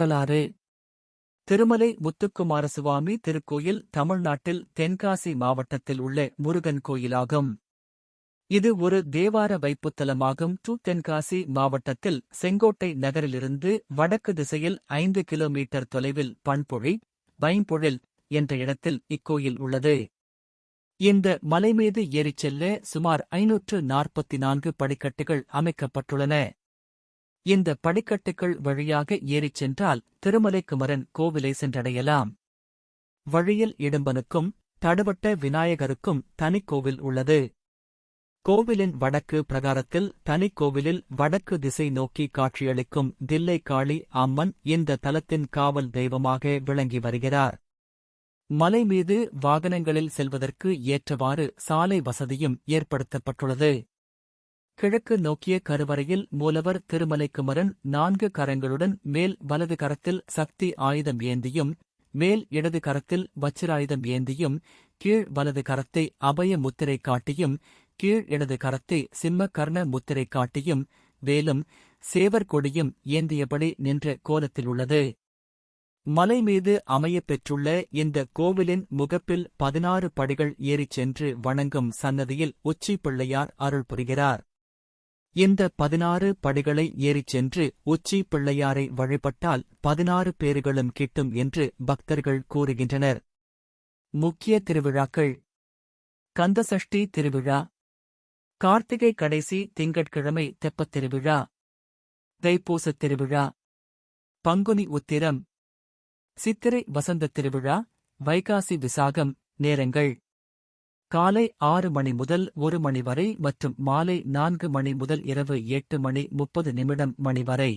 வரலாறு. திருமலை முத்துக்குமாரசுவாமி திருக்கோயில் தமிழ்நாட்டில் தென்காசி மாவட்டத்தில் உள்ள முருகன் கோயிலாகும். இது ஒரு தேவார வைப்புத்தலமாகும். டு தென்காசி மாவட்டத்தில் செங்கோட்டை நகரிலிருந்து வடக்கு திசையில் ஐந்து கிலோமீட்டர் தொலைவில் பண்பொழி பைம்பொழில் என்ற இடத்தில் இக்கோயில் உள்ளது. இந்த மலை மீது ஏறிச் செல்ல சுமார் ஐநூற்று நாற்பத்தி நான்கு படிக்கட்டுகள் அமைக்கப்பட்டுள்ளன. இந்த படிக்கட்டுகள் வழியாக ஏறிச் சென்றால் திருமலைக்குமரன் கோவிலை சென்றடையலாம். வழியில் இடும்பனுக்கும் தடுவட்ட விநாயகருக்கும் தனிக்கோவில் உள்ளது. கோவிலின் வடக்கு பிரகாரத்தில் தனிக்கோவிலில் வடக்கு திசை நோக்கி காட்சியளிக்கும் தில்லை காளி அம்மன் இந்த தலத்தின் காவல் தெய்வமாக விளங்கி வருகிறார். மலை மீது வாகனங்களில் செல்வதற்கு ஏற்றவாறு சாலை வசதியும் ஏற்படுத்தப்பட்டுள்ளது. கிழக்கு நோக்கிய கருவறையில் மூலவர் திருமலைக்குமரன் நான்கு கரங்களுடன் மேல் வலது கரத்தில் சக்தி ஆயுதம் ஏந்தியும் மேல் இடது கரத்தில் வச்சிராயுதம் ஏந்தியும் கீழ் வலது கரத்தை அபய முத்திரை காட்டியும் கீழ் இடது கரத்தை சிம்ம கர்ண முத்திரை காட்டியும் வேலும் சேவர் கொடியும் ஏந்தியபடி நின்ற கோலத்தில் உள்ளது. மலை மீது அமையப் பெற்றுள்ள இந்த கோவிலின் முகப்பில் பதினாறு படிகள் ஏறிச் சென்று வணங்கும் சன்னதியில் உச்சி பிள்ளையார் அருள் புரிகிறார். இந்த பதினாறு படிகளை ஏறிச் சென்று உச்சி பிள்ளையாரை வழிபட்டால் பதினாறு பேறுகளும் கிட்டும் என்று பக்தர்கள் கூறுகின்றனர். முக்கிய திருவிழாக்கள். கந்தசஷ்டி திருவிழா. கார்த்திகை கடைசி திங்கட்கிழமை தெப்பத் திருவிழா. தைப்பூசத் திருவிழா. பங்குனி உத்திரம். சித்திரை வசந்த திருவிழா. வைகாசி விசாகம். நேரங்கள். காலை ஆறு மணி முதல் ஒரு மணி வரை மற்றும் மாலை நான்கு மணி முதல் இரவு எட்டு மணி முப்பது நிமிடம் மணி வரை.